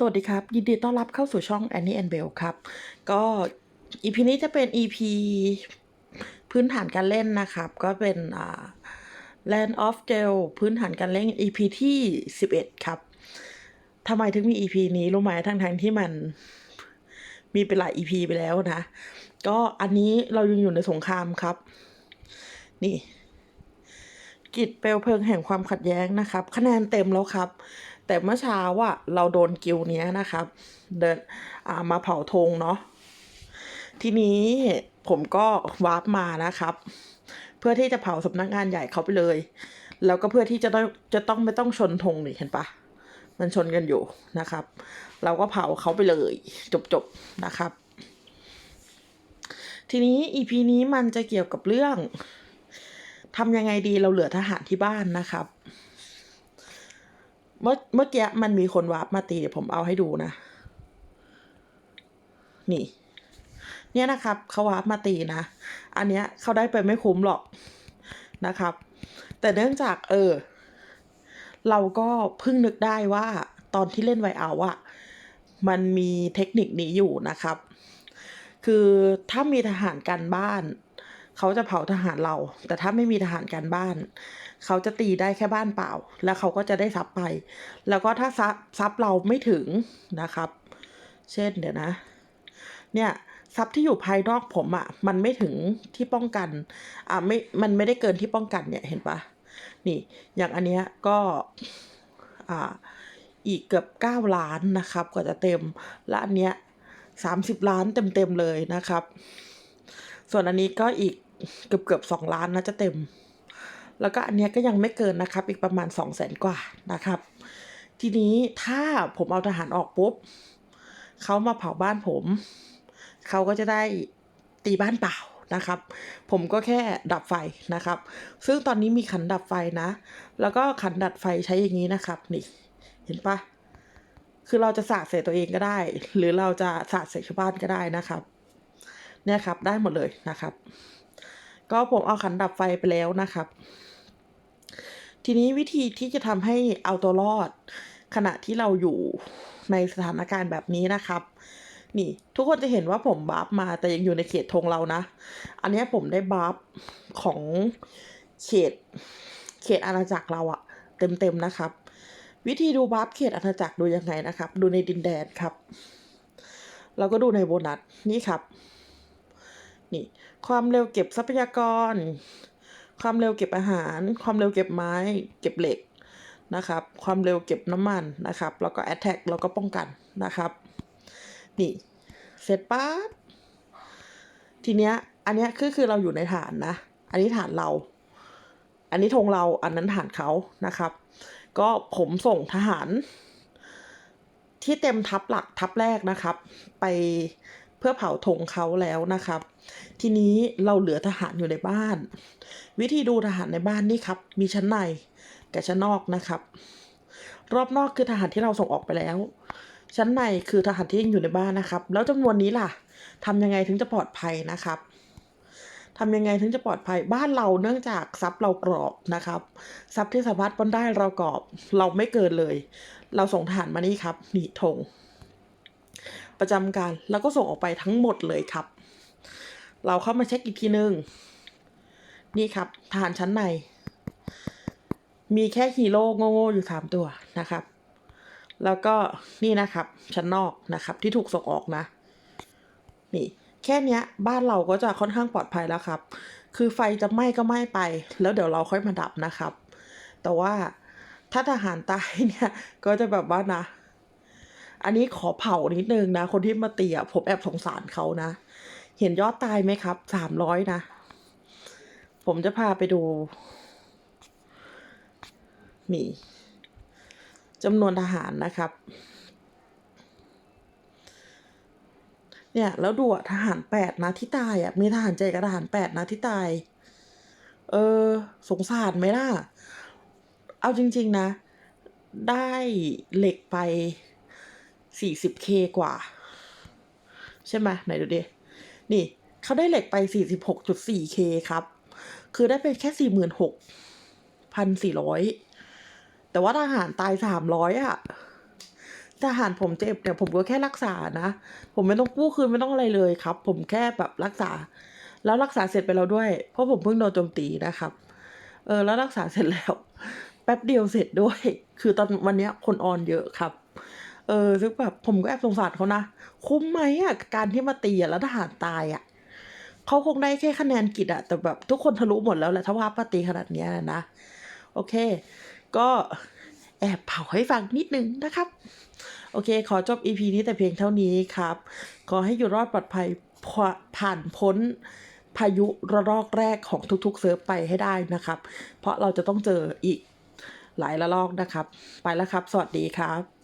สวัสดีครับ ยินดีต้อนรับเข้าสู่ช่อง Annie and Bell ครับ ก็ EP นี้จะเป็น EP พื้นฐานการเล่นนะครับ ก็เป็นอ่า Land of Gel พื้นฐานการเล่น EP ที่ 11 ครับทำไมถึงมี EP นี้รู้ไหมทั้งทั้งๆที่มันมีเป็นหลาย EP ไปแล้วนะ ก็อันนี้เรายังอยู่ในสงครามครับ นี่ กิจเปลวเพลิงแห่งความขัดแย้งนะครับ คะแนนเต็มแล้วครับ แต่เมื่อเช้าอะเราโดนกิวเนี้ยนะครับ เดินมาเผาธงเนาะทีนี้ผมก็วาร์ปมานะครับ เพื่อที่จะเผาสำนักงานใหญ่เขาไปเลย แล้วก็เพื่อที่จะต้องจะต้องไม่ต้องชนธงนี่เห็นปะมันชนกันอยู่นะครับ เราก็เผาเขาไปเลย จบๆนะครับ ทีนี้ EP นี้มันจะเกี่ยวกับเรื่องทำยังไงดีเราเหลือทหารที่บ้านนะครับ เมื่อเมื่อกี้มันมีคนวาร์ปมาตีเดี๋ยวผมเอาให้ดูนะ นี่ เนี่ยนะครับเขาวาร์ปมาตีนะ อันเนี้ยเขาได้ไปไม่คุ้มหรอกนะครับ แต่เนื่องจากเออ เราก็เพิ่งนึกได้ว่าตอนที่เล่นไวเอาอะมันมีเทคนิคนี้อยู่นะครับ คือถ้ามีทหารกันบ้าน เขาจะเผาทหารเรา แต่ถ้าไม่มีทหารกันบ้าน เขาจะตีได้แค่บ้านเปล่า แล้วเขาก็จะได้ทรัพย์ไป แล้วก็ถ้าทรัพย์ทรัพย์เราไม่ถึงนะครับ เช่นเดี๋ยวนะ เนี่ยทรัพย์ที่อยู่ภายนอกผมอะ่ะ มันไม่ถึงที่ป้องกัน อ่าไม่ มันไม่ได้เกินที่ป้องกันเนี่ยเห็นปะนี่ อย่างอันเนี้ยก็อ่าอีกเกือบเก้าล้านนะครับกว่าจะเต็ม และอันเนี้ยสามสิบล้านเต็มๆเลยนะครับ ส่วนอันนี้ก็อีก เกือบเกือบสองล้านนะจะเต็ม แล้วก็อันเนี้ยก็ยังไม่เกินนะครับ อีกประมาณสองแสนกว่านะครับ ทีนี้ถ้าผมเอาทหารออกปุ๊บเขามาเผาบ้านผม เขาก็จะได้ตีบ้านเปล่านะครับ ผมก็แค่ดับไฟนะครับ ซึ่งตอนนี้มีขันดับไฟนะ แล้วก็ขันดับไฟใช้อย่างนี้นะครับนี่ เห็นปะคือเราจะสาดใส่ตัวเองก็ได้ หรือเราจะสาดใส่ชาวบ้านก็ได้นะครับ เนี่ยครับได้หมดเลยนะครับ ก็ผมเอาขันดับไฟไปแล้วนะครับ ทีนี้วิธีที่จะทำให้เอาตัวรอด ขณะที่เราอยู่ในสถานการณ์แบบนี้นะครับ นี่ทุกคนจะเห็นว่าผมบัฟมาแต่ยังอยู่ในเขตธงเรานะ อันนี้ผมได้บัฟของเขตเขตอาณาจักรเราอะเต็มๆนะครับ วิธีดูบัฟเขตอาณาจักรดูยังไงนะครับ ดูในดินแดนครับ แล้วก็ดูในโบนัสนี่ครับ นี่ ความเร็วเก็บทรัพยากร ความเร็วเก็บอาหาร ความเร็วเก็บไม้ เก็บเหล็กนะครับ ความเร็วเก็บน้ำมันนะครับ แล้วก็ attack แล้วก็ป้องกันนะครับ นี่ เสร็จปั๊บ ทีเนี้ย อันเนี้ยคือคือเราอยู่ในฐานนะ อันนี้ฐานเรา อันนี้ธงเรา อันนั้นฐานเขานะครับ ก็ผมส่งทหาร ที่เต็มทัพหลักทัพแรกนะครับ ไป เพื่อเผาธงเขาแล้วนะครับ ทีนี้เราเหลือทหารอยู่ในบ้าน วิธีดูทหารในบ้านนี่ครับ มีชั้นในกับชั้นนอกนะครับ รอบนอกคือทหารที่เราส่งออกไปแล้ว ชั้นในคือทหารที่ยังอยู่ในบ้านนะครับ แล้วจำนวนนี้ล่ะทำยังไงถึงจะปลอดภัยนะครับทำยังไงถึงจะปลอดภัยบ้านเราเนื่องจากทรัพย์เรากรอบนะครับทรัพย์ที่สามารถป้นได้เรากรอบ เราไม่เกินเลย เราส่งทหารมานี่ครับหนี่ธง ประจำการ แล้วก็ส่งออกไปทั้งหมดเลยครับ เราเข้ามาเช็คอีกทีนึง นี่ครับทหารชั้นใน มีแค่ฮีโร่โง่ๆอยู่สามตัวนะครับ แล้วก็นี่นะครับ ชั้นนอกนะครับ ที่ถูกส่งออกนะ นี่แค่เนี้ยบ้านเราก็จะค่อนข้างปลอดภัยแล้วครับ คือไฟจะไหม้ก็ไหม้ไป แล้วเดี๋ยวเราค่อยมาดับนะครับ แต่ว่าถ้าทหารตายเนี่ย ก็จะแบบว่านะ อันนี้ขอเผานิดนึงนะ คนที่มาตีอะผมแอบสงสารเขานะ เห็นยอดตายไหมครับ สามร้อยนะ ผมจะพาไปดูนี่จำนวนทหารนะครับ เนี่ย แล้วดูอะทหารแปดนะที่ตายอะมีทหารใจกับทหารแปดนะที่ตาย เออ สงสารไหมล่ะ เอาจริง ๆ นะ ได้เหล็กไป สี่สิบเคกว่า ใช่ไหมไหนดูดิ นี่เขาได้เหล็กไปสี่สิบหกจุดสี่เคครับ คือได้ไปแค่สี่หมื่นหกพันสี่ร้อยแต่ว่าทหารตายสามร้อยอะทหารผมเจ็บเนี่ยผมก็แค่รักษานะ ผมไม่ต้องกู้คืนไม่ต้องอะไรเลยครับ ผมแค่แบบรักษา แล้วรักษาเสร็จไปแล้วด้วย เพราะผมเพิ่งโดนโจมตีนะครับ เออแล้วรักษาเสร็จแล้ว แป๊บเดียวเสร็จด้วย คือตอนวันเนี้ยคนออนเยอะครับ เออซึ่งแบบผมก็แอบสงสารเขานะ คุ้มไหมอะการที่มาตีอะแล้วทหารตายอะเขาคงได้แค่คะแนนกิจอะแต่แบบทุกคนทะลุหมดแล้วแหละถ้าว่าปาตีขนาดเนี้ยนะ โอเค ก็แอบเผาให้ฟังนิดนึงนะครับ โอเค ขอจบ EP นี้แต่เพียงเท่านี้ครับ ขอให้อยู่รอดปลอดภัยผ่านพ้นพายุระลอกแรกของทุกๆเซิร์ฟไปให้ได้นะครับ เพราะเราจะต้องเจออีกหลายระลอกนะครับ ไปแล้วครับ สวัสดีครับ